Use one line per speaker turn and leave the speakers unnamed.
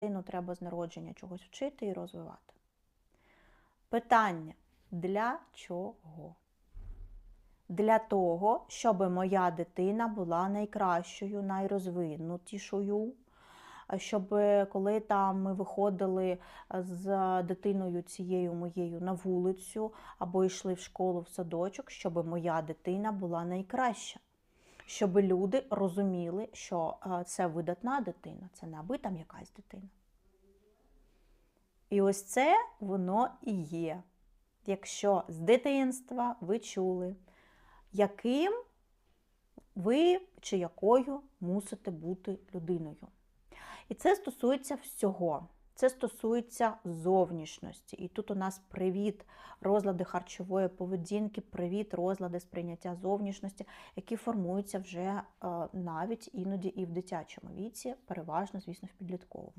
дитину треба з народження чогось вчити і розвивати. Питання: для чого? Для того, щоб моя дитина була найкращою, найрозвинутішою. Щоб коли там ми виходили з дитиною цією моєю на вулицю або йшли в школу в садочок, щоб моя дитина була найкраща. Щоб люди розуміли, що е, це видатна дитина, це не аби там якась дитина. І ось це воно і є. Якщо з дитинства ви чули, яким ви чи якою мусите бути людиною. І це стосується всього. Це стосується зовнішності. І тут у нас привіт, розлади харчової поведінки, привіт, розлади сприйняття зовнішності, які формуються вже е, навіть іноді і в дитячому віці, переважно, звісно, в підлітковому.